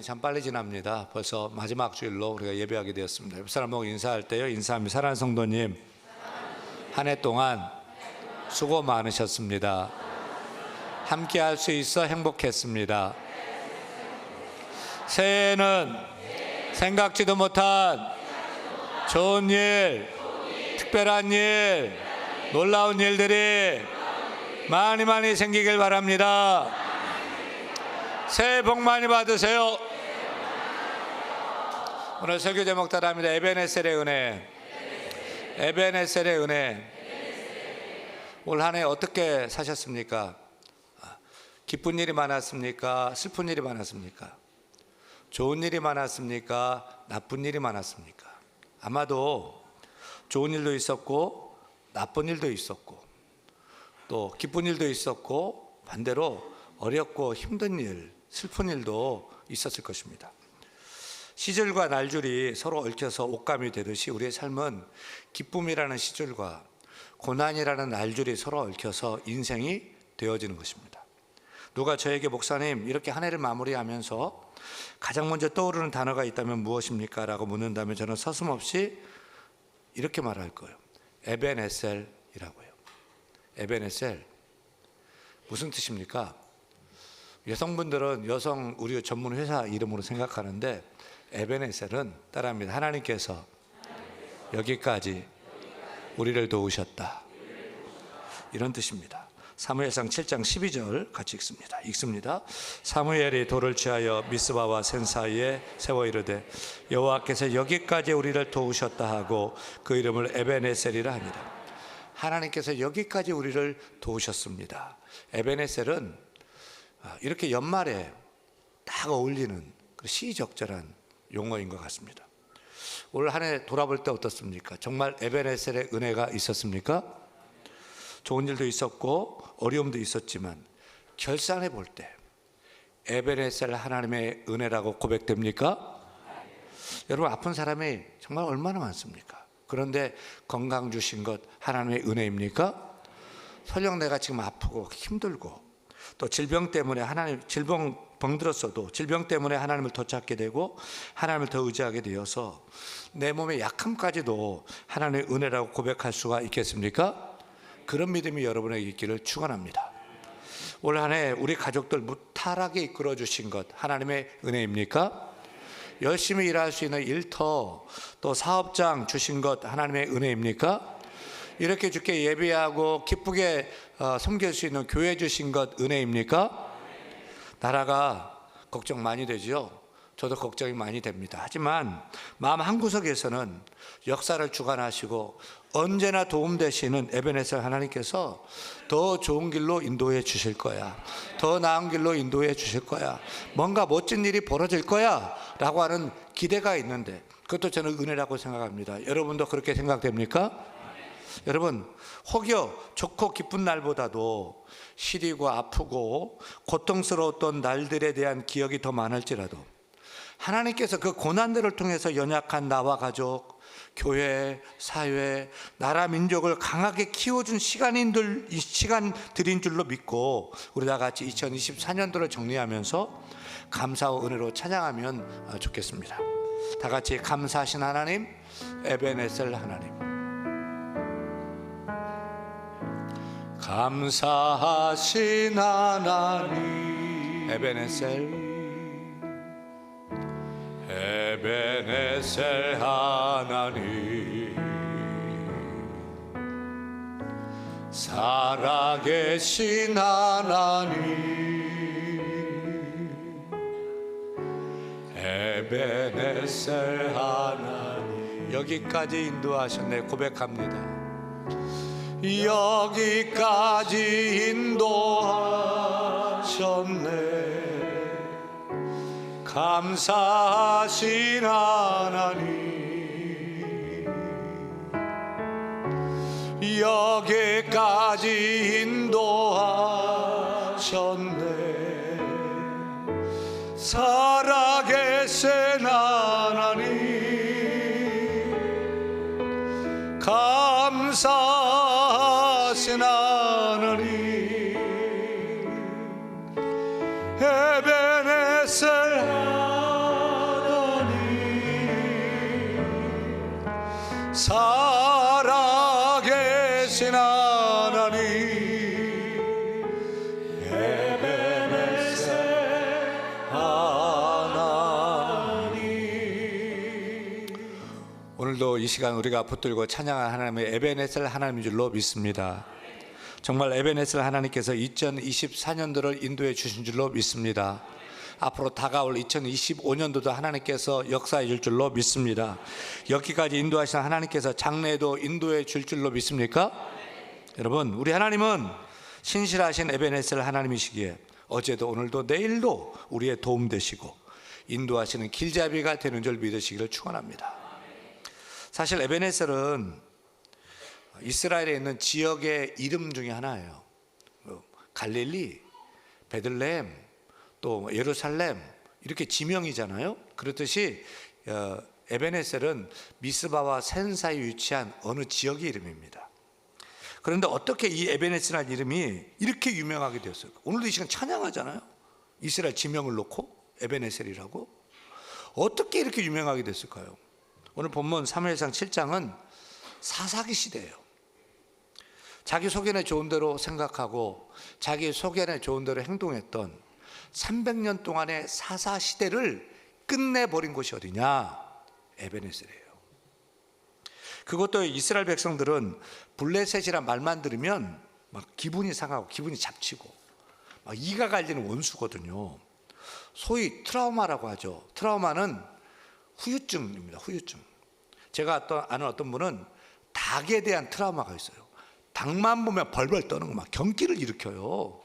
시간이 참 빨리 지납니다. 벌써 마지막 주일로 우리가 예배하게 되었습니다. 옆 사람 보고 인사할 때요. 인사합니다. 사랑하는 성도님, 한 해 동안 수고 많으셨습니다. 함께 할 수 있어 행복했습니다. 새해에는 생각지도 못한 좋은 일, 특별한 일, 놀라운 일들이 많이 많이 생기길 바랍니다. 새해 복 많이 받으세요. 오늘 설교 제목 따라합니다. 에베네셀의 은혜. 에베네셀의 은혜. 올 한해 어떻게 사셨습니까? 기쁜 일이 많았습니까? 슬픈 일이 많았습니까? 좋은 일이 많았습니까? 나쁜 일이 많았습니까? 아마도 좋은 일도 있었고 나쁜 일도 있었고 또 기쁜 일도 있었고 반대로 어렵고 힘든 일, 슬픈 일도 있었을 것입니다. 시절과 날줄이 서로 얽혀서 옷감이 되듯이 우리의 삶은 기쁨이라는 시절과 고난이라는 날줄이 서로 얽혀서 인생이 되어지는 것입니다. 누가 저에게 목사님 이렇게 한 해를 마무리하면서 가장 먼저 떠오르는 단어가 있다면 무엇입니까? 라고 묻는다면 저는 서슴없이 이렇게 말할 거예요. 에벤에셀이라고요. 에벤에셀 무슨 뜻입니까? 여성분들은 여성 우리 전문 회사 이름으로 생각하는데 에벤에셀은 따라합니다. 하나님께서 여기까지 우리를 도우셨다. 이런 뜻입니다. 사무엘상 7장 12절 같이 읽습니다. 읽습니다. 사무엘이 돌을 취하여 미스바와 센 사이에 세워 이르되 여호와께서 여기까지 우리를 도우셨다 하고 그 이름을 에베네셀이라 하니라. 하나님께서 여기까지 우리를 도우셨습니다. 에베네셀은 아, 이렇게 연말에 딱 어울리는 그 시적절한 용어인 것 같습니다. 올 한 해 돌아볼 때 어떻습니까? 정말 에베네셀의 은혜가 있었습니까? 좋은 일도 있었고 어려움도 있었지만 결산해 볼 때 에베네셀 하나님의 은혜라고 고백됩니까? 여러분 아픈 사람이 정말 얼마나 많습니까? 그런데 건강 주신 것 하나님의 은혜입니까? 설령 내가 지금 아프고 힘들고 또 질병 때문에 하나님 질병 병들었어도 질병 때문에 하나님을 더 찾게 되고 하나님을 더 의지하게 되어서 내 몸의 약함까지도 하나님의 은혜라고 고백할 수가 있겠습니까? 그런 믿음이 여러분에게 있기를 축원합니다. 올 한해 우리 가족들 무탈하게 이끌어 주신 것 하나님의 은혜입니까? 열심히 일할 수 있는 일터 또 사업장 주신 것 하나님의 은혜입니까? 이렇게 주께 예배하고 기쁘게 어, 섬길 수 있는 교회 주신 것 은혜입니까? 나라가 걱정 많이 되지요. 저도 걱정이 많이 됩니다. 하지만 마음 한구석에서는 역사를 주관하시고 언제나 도움되시는 에베네셀 하나님께서 더 좋은 길로 인도해 주실 거야. 더 나은 길로 인도해 주실 거야. 뭔가 멋진 일이 벌어질 거야. 라고 하는 기대가 있는데 그것도 저는 은혜라고 생각합니다. 여러분도 그렇게 생각됩니까? 여러분 혹여 좋고 기쁜 날보다도 시리고 아프고 고통스러웠던 날들에 대한 기억이 더 많을지라도 하나님께서 그 고난들을 통해서 연약한 나와 가족, 교회, 사회, 나라, 민족을 강하게 키워준 시간인들, 이 시간들인 줄로 믿고 우리 다 같이 2024년도를 정리하면서 감사와 은혜로 찬양하면 좋겠습니다. 다 같이 감사하신 하나님, 에베네셀 하나님. 감사하신 하나님. 에베네셀. 에베네셀 하나님. 살아계신 하나님. 에베네셀 하나님. 여기까지 인도하셨네. 고백합니다 여기까지 인도하셨네. 감사하신 하나님. 여기까지 인도하셨네. 살아계신 시간 우리가 붙들고 찬양한 하나님의 에베네셀 하나님인 줄로 믿습니다. 정말 에베네셀 하나님께서 2024년도를 인도해 주신 줄로 믿습니다. 앞으로 다가올 2025년도도 하나님께서 역사해 줄 줄로 믿습니다. 여기까지 인도하신 하나님께서 장래에도 인도해 줄 줄로 믿습니까? 여러분, 우리 하나님은 신실하신 에베네셀 하나님이시기에 어제도 오늘도 내일도 우리의 도움 되시고 인도하시는 길잡이가 되는 줄 믿으시기를 축원합니다. 사실 에베네셀은 이스라엘에 있는 지역의 이름 중에 하나예요. 뭐 갈릴리, 베들레헴, 또 예루살렘 이렇게 지명이잖아요. 그렇듯이 어, 에베네셀은 미스바와 센 사이 위치한 어느 지역의 이름입니다. 그런데 어떻게 이 에베네셀이라는 이름이 이렇게 유명하게 되었을까? 오늘도 이 시간 찬양하잖아요. 이스라엘 지명을 놓고 에베네셀이라고 어떻게 이렇게 유명하게 됐을까요? 오늘 본문 사무엘상 7장은 사사기 시대예요. 자기 소견에 좋은 대로 생각하고 자기 소견에 좋은 대로 행동했던 300년 동안의 사사 시대를 끝내버린 곳이 어디냐? 에베네셀이에요. 그것도 이스라엘 백성들은 블레셋이란 말만 들으면 막 기분이 상하고 기분이 잡치고 막 이가 갈리는 원수거든요. 소위 트라우마라고 하죠. 트라우마는 후유증입니다. 후유증. 제가 어떤, 아는 어떤 분은 닭에 대한 트라우마가 있어요. 닭만 보면 벌벌 떠는 거 막 경기를 일으켜요.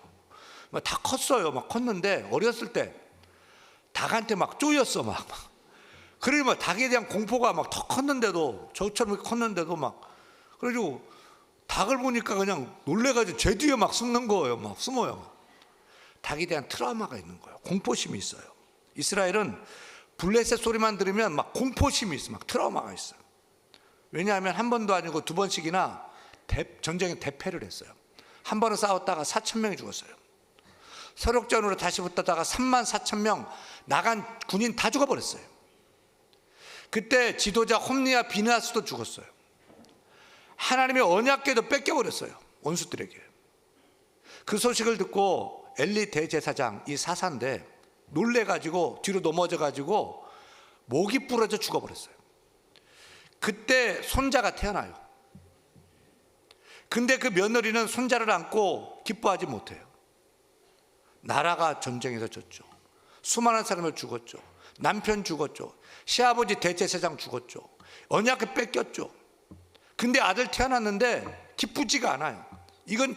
막 다 컸어요. 막 컸는데 어렸을 때 닭한테 막 쪼였어 막. 그러면 닭에 대한 공포가 막 더 컸는데도 저처럼 컸는데도 막 그래가지고 닭을 보니까 그냥 놀래가지고 제 뒤에 막 숨는 거예요. 막 숨어요. 닭에 대한 트라우마가 있는 거예요. 공포심이 있어요. 이스라엘은 블레셋 소리만 들으면 막 공포심이 있어, 막 트라우마가 있어요. 왜냐하면 한 번도 아니고 두 번씩이나 대, 전쟁에 대패를 했어요. 한 번은 싸웠다가 4천 명이 죽었어요. 서력전으로 다시 붙다가 3만 4천 명 나간 군인 다 죽어버렸어요. 그때 지도자 홈리아 비나스도 죽었어요. 하나님의 언약궤도 뺏겨버렸어요. 원수들에게. 그 소식을 듣고 엘리 대제사장 이 사사인데 놀래가지고 뒤로 넘어져가지고 목이 부러져 죽어버렸어요. 그때 손자가 태어나요. 근데 그 며느리는 손자를 안고 기뻐하지 못해요. 나라가 전쟁에서 졌죠. 수많은 사람을 죽었죠. 남편 죽었죠. 시아버지 대제사장 죽었죠. 언약을 뺏겼죠. 근데 아들 태어났는데 기쁘지가 않아요. 이건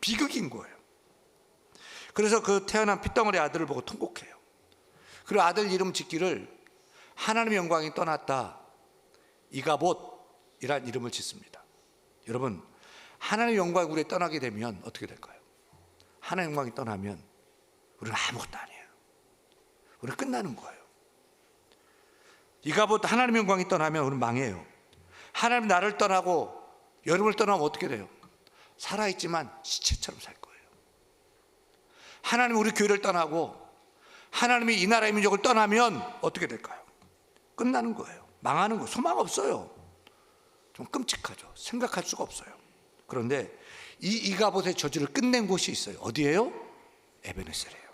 비극인 거예요. 그래서 그 태어난 핏덩어리 아들을 보고 통곡해요. 그리고 아들 이름 짓기를 하나님의 영광이 떠났다. 이가봇이란 이름을 짓습니다. 여러분, 하나님의 영광이 우리에 떠나게 되면 어떻게 될까요? 하나님의 영광이 떠나면 우리는 아무것도 아니에요. 우리는 끝나는 거예요. 이가봇 하나님의 영광이 떠나면 우리는 망해요. 하나님 나를 떠나고 여러분을 떠나면 어떻게 돼요? 살아있지만 시체처럼 살 거예요. 하나님 우리 교회를 떠나고 하나님이 이 나라의 민족을 떠나면 어떻게 될까요? 끝나는 거예요. 망하는 거 소망 없어요. 좀 끔찍하죠. 생각할 수가 없어요. 그런데 이 이가봇의 저주를 끝낸 곳이 있어요. 어디예요? 에베네셀이에요.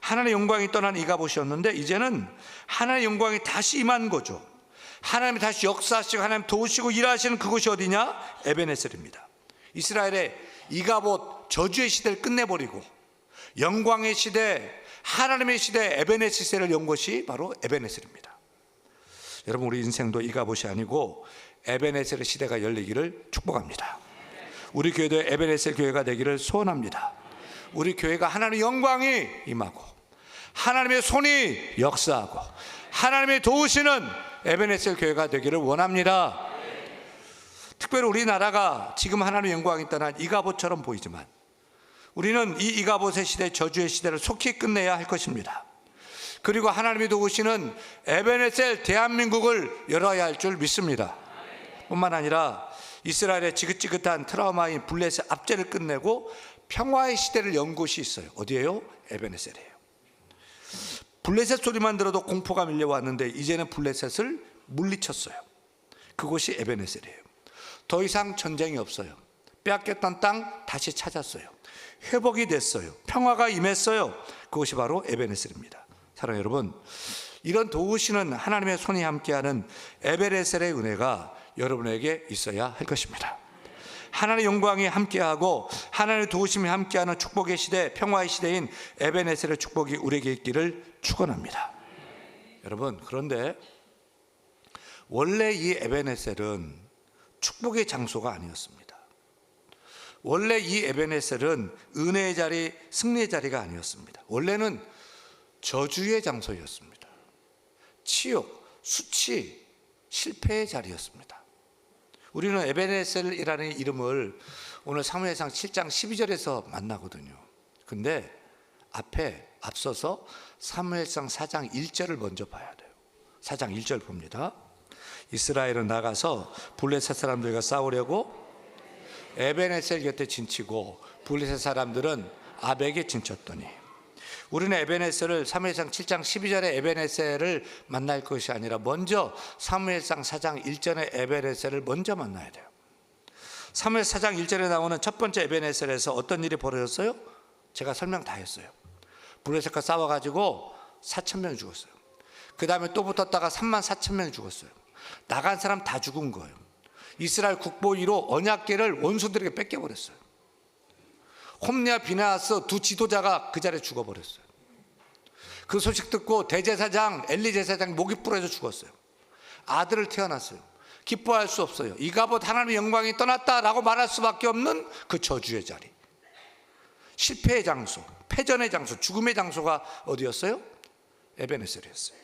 하나님의 영광이 떠난 이가봇이었는데 이제는 하나님의 영광이 다시 임한 거죠. 하나님이 다시 역사하시고 하나님 도우시고 일하시는 그곳이 어디냐? 에베네셀입니다. 이스라엘의 이가봇 저주의 시대를 끝내버리고 영광의 시대, 하나님의 시대 에베네셀을 연 것이 바로 에베네셀입니다. 여러분 우리 인생도 이가봇이 아니고 에베네셀의 시대가 열리기를 축복합니다. 우리 교회도 에베네셀 교회가 되기를 소원합니다. 우리 교회가 하나님의 영광이 임하고 하나님의 손이 역사하고 하나님의 도우시는 에베네셀 교회가 되기를 원합니다. 특별히 우리나라가 지금 하나님의 영광이 떠난 이가봇처럼 보이지만 우리는 이 이가봇의 시대 저주의 시대를 속히 끝내야 할 것입니다. 그리고 하나님이 도우시는 에베네셀 대한민국을 열어야 할 줄 믿습니다. 뿐만 아니라 이스라엘의 지긋지긋한 트라우마인 블레셋 압제를 끝내고 평화의 시대를 연 곳이 있어요. 어디예요? 에베네셀이에요. 블레셋 소리만 들어도 공포가 밀려왔는데 이제는 블레셋을 물리쳤어요. 그곳이 에베네셀이에요. 더 이상 전쟁이 없어요. 빼앗겼던 땅 다시 찾았어요. 회복이 됐어요. 평화가 임했어요. 그것이 바로 에베네셀입니다. 사랑 여러분, 이런 도우시는 하나님의 손이 함께하는 에베네셀의 은혜가 여러분에게 있어야 할 것입니다. 하나님의 영광이 함께하고 하나님의 도우심이 함께하는 축복의 시대, 평화의 시대인 에베네셀의 축복이 우리에게 있기를 축원합니다. 여러분, 그런데 원래 이 에베네셀은 축복의 장소가 아니었습니다. 원래 이 에베네셀은 은혜의 자리, 승리의 자리가 아니었습니다. 원래는 저주의 장소였습니다. 치욕, 수치, 실패의 자리였습니다. 우리는 에베네셀이라는 이름을 오늘 사무엘상 7장 12절에서 만나거든요. 근데 앞에 앞서서 사무엘상 4장 1절을 먼저 봐야 돼요. 4장 1절 봅니다. 이스라엘은 나가서 블레셋 사람들과 싸우려고 에베네셀 곁에 진치고 블레셋 사람들은 아벡에 진쳤더니 우리는 에베네셀을 사무엘상 7장 12절에 에베네셀을 만날 것이 아니라 먼저 사무엘상 4장 1절에 에베네셀을 먼저 만나야 돼요. 사무엘 4장 1절에 나오는 첫 번째 에베네셀에서 어떤 일이 벌어졌어요? 제가 설명 다 했어요. 블레셋과 싸워 가지고 4천 명이 죽었어요. 그 다음에 또 붙었다가 3만 4천 명이 죽었어요. 나간 사람 다 죽은 거예요. 이스라엘 국보위로 언약계를 원수들에게 뺏겨버렸어요. 홈리아 비나스 두 지도자가 그 자리에 죽어버렸어요. 그 소식 듣고 대제사장 엘리 제사장 목이 부러져 죽었어요. 아들을 태어났어요. 기뻐할 수 없어요. 이가봇 하나님의 영광이 떠났다라고 말할 수밖에 없는 그 저주의 자리. 실패의 장소, 패전의 장소, 죽음의 장소가 어디였어요? 에베네셀이었어요.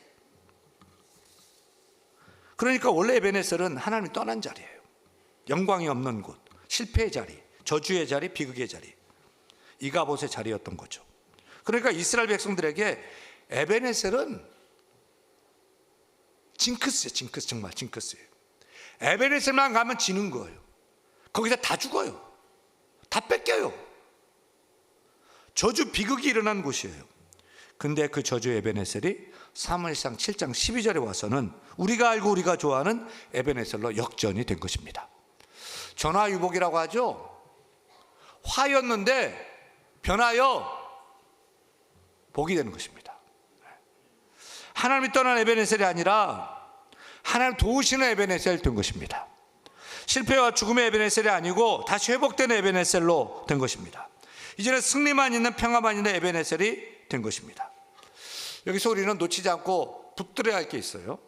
그러니까 원래 에베네셀은 하나님이 떠난 자리예요. 영광이 없는 곳, 실패의 자리, 저주의 자리, 비극의 자리. 이가봇의 자리였던 거죠. 그러니까 이스라엘 백성들에게 에베네셀은 징크스예요. 징크스 정말 징크스예요. 에베네셀만 가면 지는 거예요. 거기서 다 죽어요. 다 뺏겨요. 저주 비극이 일어난 곳이에요. 근데 그 저주 에베네셀이 사무엘상 7장 12절에 와서는 우리가 알고 우리가 좋아하는 에베네셀로 역전이 된 것입니다. 전화유복이라고 하죠. 화였는데 변하여 복이 되는 것입니다. 하나님이 떠난 에베네셀이 아니라 하나님 도우시는 에베네셀 된 것입니다. 실패와 죽음의 에베네셀이 아니고 다시 회복된 에베네셀로 된 것입니다. 이제는 승리만 있는 평화만 있는 에베네셀이 된 것입니다. 여기서 우리는 놓치지 않고 붙들어야 할 게 있어요.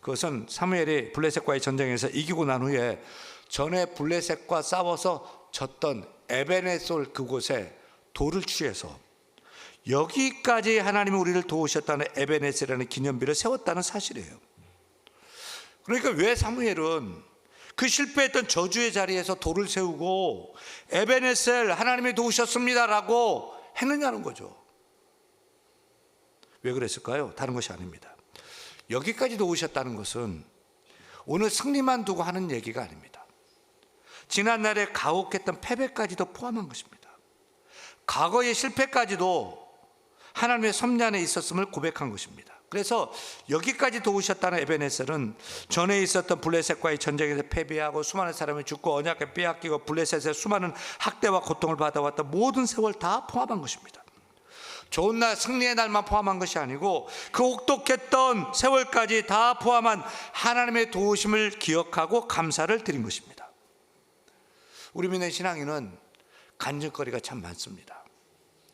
그것은 사무엘이 블레셋과의 전쟁에서 이기고 난 후에 전에 블레셋과 싸워서 졌던 에베네솔 그곳에 돌을 취해서 여기까지 하나님이 우리를 도우셨다는 에베네셀이라는 기념비를 세웠다는 사실이에요. 그러니까 왜 사무엘은 그 실패했던 저주의 자리에서 돌을 세우고 에베네셀 하나님이 도우셨습니다라고 했느냐는 거죠. 왜 그랬을까요? 다른 것이 아닙니다. 여기까지 도우셨다는 것은 오늘 승리만 두고 하는 얘기가 아닙니다. 지난날에 가혹했던 패배까지도 포함한 것입니다. 과거의 실패까지도 하나님의 섭리 안에 있었음을 고백한 것입니다. 그래서 여기까지 도우셨다는 에베네셀은 전에 있었던 블레셋과의 전쟁에서 패배하고 수많은 사람이 죽고 언약에 빼앗기고 블레셋의 수많은 학대와 고통을 받아왔던 모든 세월 다 포함한 것입니다. 좋은 날 승리의 날만 포함한 것이 아니고 그 혹독했던 세월까지 다 포함한 하나님의 도우심을 기억하고 감사를 드린 것입니다. 우리 믿는 신앙인은 간증거리가 참 많습니다.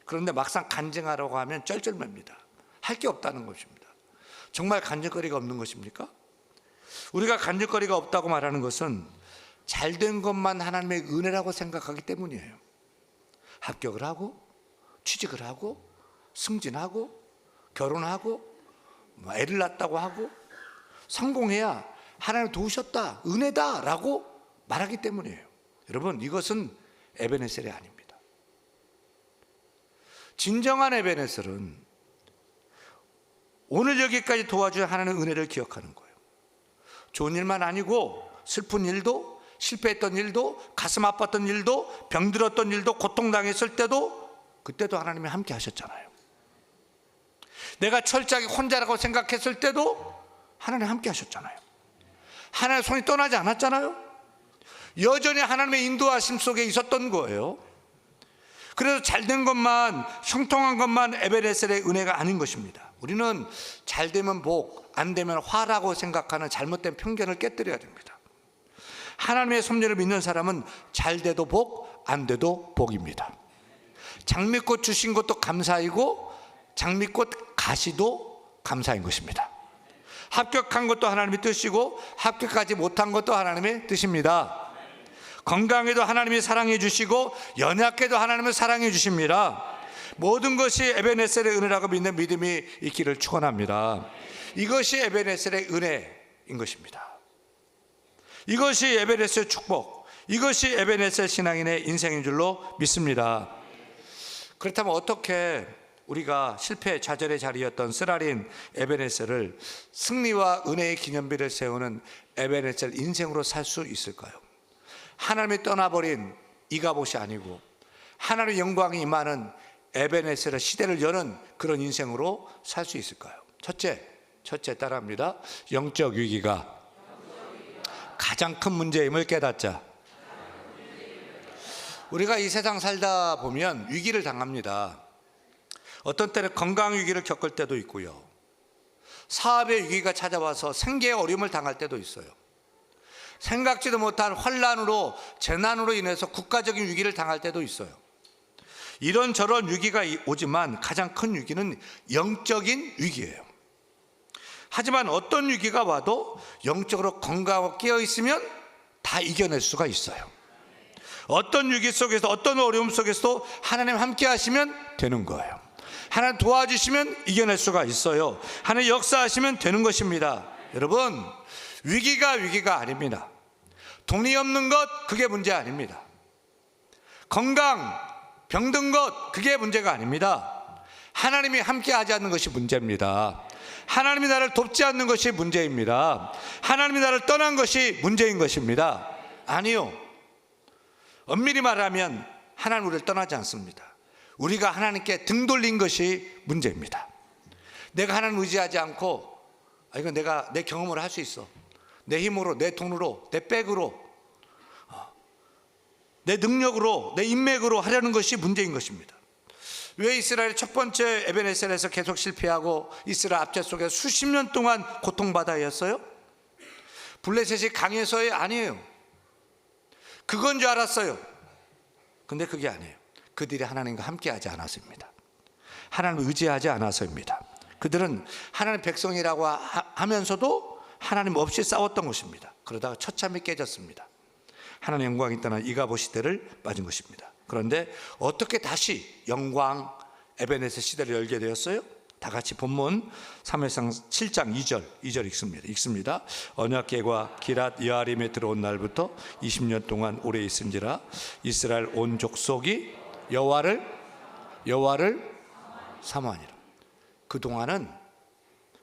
그런데 막상 간증하라고 하면 쩔쩔맵니다. 할 게 없다는 것입니다. 정말 간증거리가 없는 것입니까? 우리가 간증거리가 없다고 말하는 것은 잘된 것만 하나님의 은혜라고 생각하기 때문이에요. 합격을 하고 취직을 하고 승진하고 결혼하고 뭐 애를 낳았다고 하고 성공해야 하나님 도우셨다 은혜다라고 말하기 때문이에요. 여러분 이것은 에베네셀이 아닙니다. 진정한 에베네셀은 오늘 여기까지 도와준 하나님의 은혜를 기억하는 거예요. 좋은 일만 아니고 슬픈 일도 실패했던 일도 가슴 아팠던 일도 병들었던 일도 고통당했을 때도 그때도 하나님이 함께 하셨잖아요. 내가 철저하게 혼자라고 생각했을 때도 하나님 함께 하셨잖아요. 하나님의 손이 떠나지 않았잖아요. 여전히 하나님의 인도하심 속에 있었던 거예요. 그래서 잘 된 것만 형통한 것만 에베레셀의 은혜가 아닌 것입니다. 우리는 잘 되면 복, 안 되면 화라고 생각하는 잘못된 편견을 깨뜨려야 됩니다. 하나님의 섭리를 믿는 사람은 잘 돼도 복, 안 돼도 복입니다. 장미꽃 주신 것도 감사이고 장미꽃 가시도 감사인 것입니다. 합격한 것도 하나님의 뜻이고 합격하지 못한 것도 하나님의 뜻입니다. 건강에도 하나님이 사랑해 주시고 연약해도 하나님은 사랑해 주십니다. 모든 것이 에베네셀의 은혜라고 믿는 믿음이 있기를 축원합니다. 이것이 에베네셀의 은혜인 것입니다. 이것이 에베네셀 축복, 이것이 에베네셀 신앙인의 인생인 줄로 믿습니다. 그렇다면 어떻게 우리가 실패 좌절의 자리였던 쓰라린 에베네셀을 승리와 은혜의 기념비를 세우는 에베네셀 인생으로 살 수 있을까요? 하나님이 떠나버린 이가봇이 아니고 하나님의 영광이 임하는 에베네셀의 시대를 여는 그런 인생으로 살 수 있을까요? 첫째, 첫째 따라합니다. 영적 위기가 가장 큰 문제임을 깨닫자. 우리가 이 세상 살다 보면 위기를 당합니다. 어떤 때는 건강 위기를 겪을 때도 있고요. 사업의 위기가 찾아와서 생계의 어려움을 당할 때도 있어요. 생각지도 못한 환란으로 재난으로 인해서 국가적인 위기를 당할 때도 있어요. 이런 저런 위기가 오지만 가장 큰 위기는 영적인 위기예요. 하지만 어떤 위기가 와도 영적으로 건강하고 깨어 있으면 다 이겨낼 수가 있어요. 어떤 위기 속에서 어떤 어려움 속에서도 하나님 함께 하시면 되는 거예요. 하나님 도와주시면 이겨낼 수가 있어요. 하나님 역사하시면 되는 것입니다. 여러분, 위기가 위기가 아닙니다. 돈이 없는 것, 그게 문제 아닙니다. 건강, 병든 것, 그게 문제가 아닙니다. 하나님이 함께 하지 않는 것이 문제입니다. 하나님이 나를 돕지 않는 것이 문제입니다. 하나님이 나를 떠난 것이 문제인 것입니다. 아니요. 엄밀히 말하면 하나님 우리를 떠나지 않습니다. 우리가 하나님께 등 돌린 것이 문제입니다. 내가 하나님 의지하지 않고 아 이건 내가 내 경험으로 할수 있어. 내 힘으로, 내 돈으로, 내 백으로, 어, 내 능력으로, 내 인맥으로 하려는 것이 문제인 것입니다. 왜 이스라엘 첫 번째 에베네셀에서 계속 실패하고 이스라엘 압제 속에 수십 년 동안 고통받아야 했어요? 블레셋이 강해서의 아니에요. 그건 줄 알았어요. 근데 그게 아니에요. 그들이 하나님과 함께 하지 않았습니다. 하나님을 의지하지 않아서입니다. 그들은 하나님 백성이라고 하면서도 하나님 없이 싸웠던 것입니다. 그러다가 처참히 깨졌습니다. 하나님 영광이 떠난 이가보 시대를 맞은 것입니다. 그런데 어떻게 다시 영광 에베네스 시대를 열게 되었어요? 다 같이 본문 3회상 7장 2절 2절 읽습니다. 읽습니다. 언약궤가 기랏 여아림에 들어온 날부터 20년 동안 오래 있은지라 이스라엘 온 족속이 여호와를 여호와를 사모하니라. 그 동안은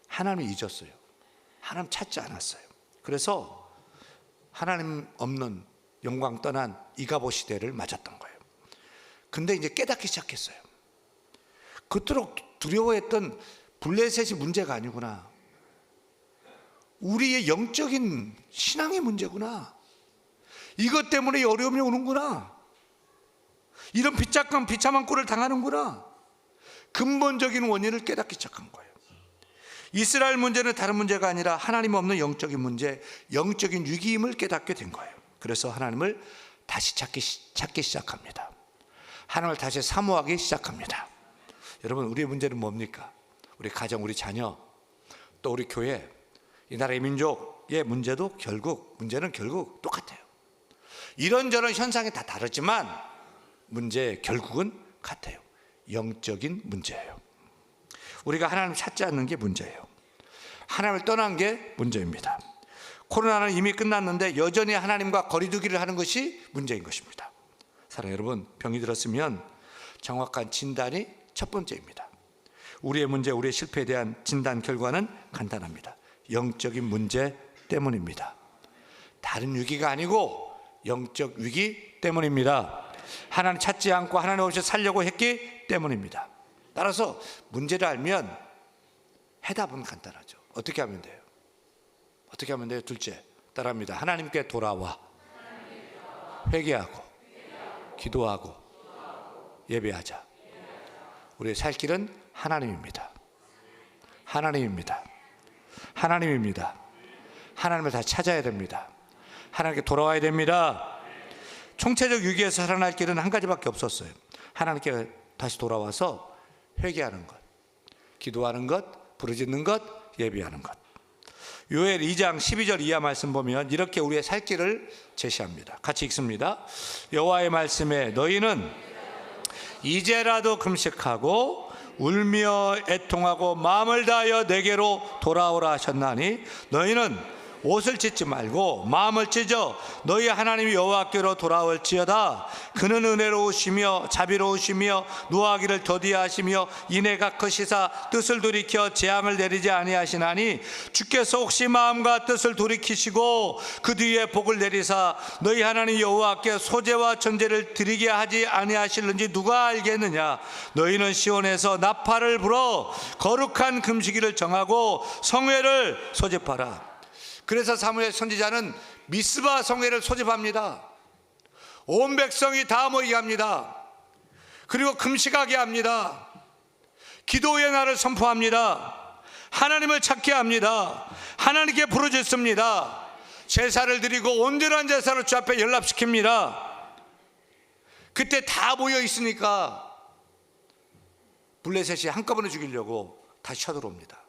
하나님을 잊었어요. 하나님 찾지 않았어요. 그래서 하나님 없는 영광 떠난 이가보 시대를 맞았던 거예요. 근데 이제 깨닫기 시작했어요. 그토록 두려워했던 블레셋이 문제가 아니구나. 우리의 영적인 신앙의 문제구나. 이것 때문에 어려움이 오는구나. 이런 비참한 비참한 꼴을 당하는구나. 근본적인 원인을 깨닫기 시작한 거예요. 이스라엘 문제는 다른 문제가 아니라 하나님 없는 영적인 문제, 영적인 위기임을 깨닫게 된 거예요. 그래서 하나님을 다시 찾기, 찾기 시작합니다. 하나님을 다시 사모하기 시작합니다. 여러분, 우리의 문제는 뭡니까? 우리 가정, 우리 자녀, 또 우리 교회, 이 나라의 민족의 문제도 결국, 문제는 결국 똑같아요. 이런저런 현상이 다 다르지만 문제 결국은 같아요. 영적인 문제예요. 우리가 하나님을 찾지 않는 게 문제예요. 하나님을 떠난 게 문제입니다. 코로나는 이미 끝났는데 여전히 하나님과 거리두기를 하는 것이 문제인 것입니다. 사랑 여러분, 병이 들었으면 정확한 진단이 첫 번째입니다. 우리의 문제, 우리의 실패에 대한 진단 결과는 간단합니다. 영적인 문제 때문입니다. 다른 위기가 아니고 영적 위기 때문입니다. 하나님 찾지 않고 하나님 없이 살려고 했기 때문입니다. 따라서 문제를 알면 해답은 간단하죠. 어떻게 하면 돼요? 어떻게 하면 돼요? 둘째, 따라합니다. 하나님께 돌아와 회개하고 기도하고 예배하자. 우리의 살 길은 하나님입니다. 하나님입니다. 하나님입니다. 하나님을 다 찾아야 됩니다. 하나님께 돌아와야 됩니다. 총체적 위기에서 살아날 길은 한 가지밖에 없었어요. 하나님께 다시 돌아와서 회개하는 것, 기도하는 것, 부르짖는 것, 예비하는 것. 요엘 2장 12절 이하 말씀 보면 이렇게 우리의 살 길을 제시합니다. 같이 읽습니다. 여호와의 말씀에 너희는 이제라도 금식하고 울며 애통하고 마음을 다하여 내게로 돌아오라 하셨나니 너희는 옷을 찢지 말고 마음을 찢어 너희 하나님 여호와께로 돌아올지어다. 그는 은혜로우시며 자비로우시며 노하기를 더디하시며 인애가 크시사 뜻을 돌이켜 재앙을 내리지 아니하시나니 주께서 혹시 마음과 뜻을 돌이키시고 그 뒤에 복을 내리사 너희 하나님 여호와께 소재와 전제를 드리게 하지 아니하실는지 누가 알겠느냐? 너희는 시온에서 나팔을 불어 거룩한 금식일을 정하고 성회를 소집하라 그래서 사무엘 선지자는 미스바 성회를 소집합니다. 온 백성이 다 모이게 합니다. 그리고 금식하게 합니다. 기도의 날을 선포합니다. 하나님을 찾게 합니다. 하나님께 부르짖습니다. 제사를 드리고 온전한 제사를 주 앞에 연락시킵니다. 그때 다 모여 있으니까 블레셋이 한꺼번에 죽이려고 다시 쳐들어옵니다.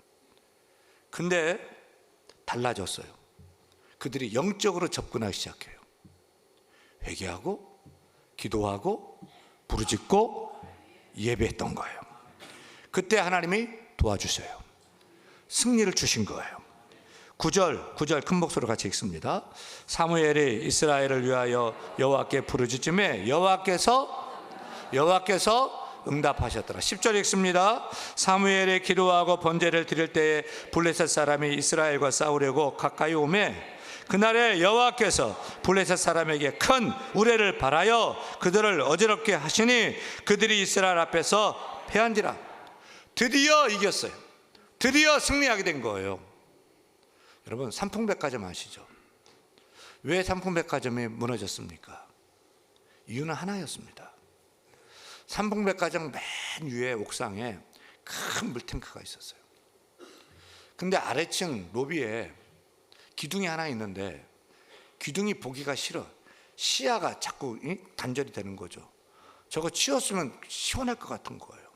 근데 달라졌어요. 그들이 영적으로 접근하기 시작해요. 회개하고 기도하고 부르짖고 예배했던 거예요. 그때 하나님이 도와주세요. 승리를 주신 거예요. 9절, 9절 큰 목소리로 같이 읽습니다. 사무엘이 이스라엘을 위하여 여호와께 부르짖음에 여호와께서 여호와께서 응답하셨더라. 10절 읽습니다. 사무엘의 기도하고 번제를 드릴 때에 블레셋 사람이 이스라엘과 싸우려고 가까이 오매 그날에 여호와께서 블레셋 사람에게 큰 우레를 발하여 그들을 어지럽게 하시니 그들이 이스라엘 앞에서 패한지라. 드디어 이겼어요. 드디어 승리하게 된 거예요. 여러분 삼풍백화점 아시죠? 왜 삼풍백화점이 무너졌습니까? 이유는 하나였습니다. 삼풍백화점 맨 위에 옥상에 큰 물탱크가 있었어요. 근데 아래층 로비에 기둥이 하나 있는데 기둥이 보기가 싫어. 시야가 자꾸 단절이 되는 거죠. 저거 치웠으면 시원할 것 같은 거예요.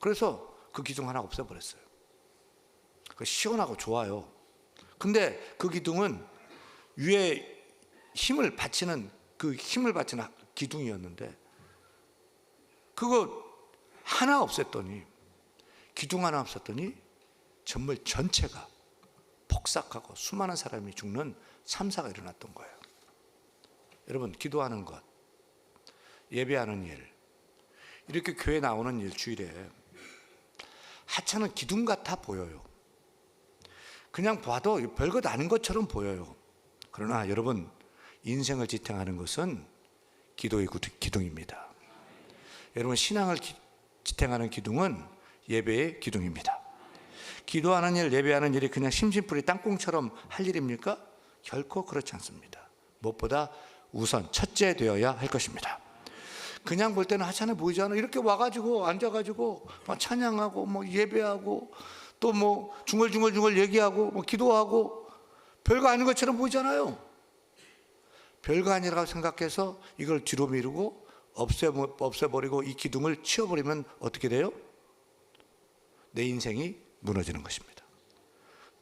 그래서 그 기둥 하나 없애버렸어요. 그 시원하고 좋아요. 근데 그 기둥은 위에 힘을 받치는 그 힘을 받치는 기둥이었는데 그거 하나 없앴더니 기둥 하나 없었더니 전물 전체가 폭삭하고 수많은 사람이 죽는 참사가 일어났던 거예요. 여러분 기도하는 것, 예배하는 일, 이렇게 교회 나오는 일 주일에 하찮은 기둥 같아 보여요. 그냥 봐도 별것 아닌 것처럼 보여요. 그러나 여러분 인생을 지탱하는 것은 기도의 기둥입니다. 여러분 신앙을 기, 지탱하는 기둥은 예배의 기둥입니다. 기도하는 일, 예배하는 일이 그냥 심심풀이 땅콩처럼 할 일입니까? 결코 그렇지 않습니다. 무엇보다 우선 첫째 되어야 할 것입니다. 그냥 볼 때는 하찮아 보이잖아. 이렇게 와가지고 앉아가지고 막 찬양하고 뭐 예배하고 또 뭐 중얼중얼중얼 얘기하고 뭐 기도하고 별거 아닌 것처럼 보이잖아요. 별거 아니라고 생각해서 이걸 뒤로 미루고 없애, 없애버리고 이 기둥을 치워버리면 어떻게 돼요? 내 인생이 무너지는 것입니다.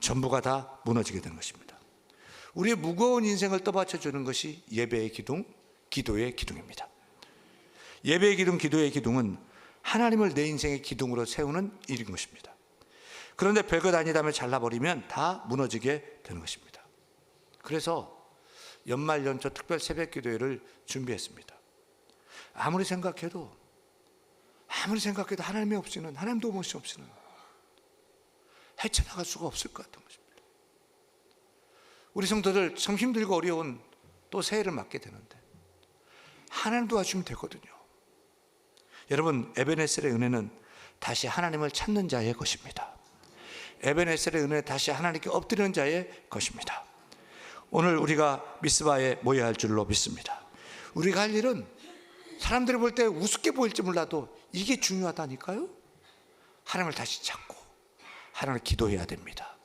전부가 다 무너지게 되는 것입니다. 우리의 무거운 인생을 떠받쳐 주는 것이 예배의 기둥, 기도의 기둥입니다. 예배의 기둥, 기도의 기둥은 하나님을 내 인생의 기둥으로 세우는 일인 것입니다. 그런데 별것 아니다면 잘라버리면 다 무너지게 되는 것입니다. 그래서 연말 연초 특별 새벽 기도회를 준비했습니다. 아무리 생각해도 아무리 생각해도 하나님이 없이는 하나님 도움 없이는 헤쳐나갈 수가 없을 것 같은 것입니다. 우리 성도들 참 힘들고 어려운 또 새해를 맞게 되는데 하나님 도와주면 되거든요. 여러분 에베네셀의 은혜는 다시 하나님을 찾는 자의 것입니다. 에베네셀의 은혜 다시 하나님께 엎드리는 자의 것입니다. 오늘 우리가 미스바에 모여야 할 줄로 믿습니다. 우리가 할 일은 사람들이 볼 때 우습게 보일지 몰라도 이게 중요하다니까요. 하나님을 다시 찾고 하나님을 기도해야 됩니다.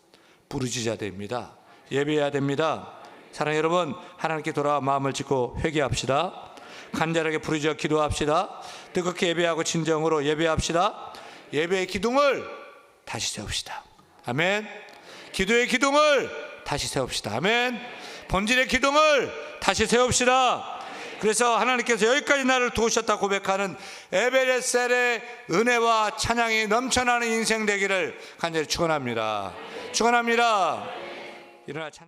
부르짖어야 됩니다. 예배해야 됩니다. 사랑하는 여러분, 하나님께 돌아와 마음을 짓고 회개합시다. 간절하게 부르짖어 기도합시다. 뜨겁게 예배하고 진정으로 예배합시다. 예배의 기둥을 다시 세웁시다. 아멘. 기도의 기둥을 다시 세웁시다. 아멘. 본질의 기둥을 다시 세웁시다. 그래서 하나님께서 여기까지 나를 도우셨다 고백하는 에베레셀의 은혜와 찬양이 넘쳐나는 인생 되기를 간절히 축원합니다. 축원합니다. 일어나 찬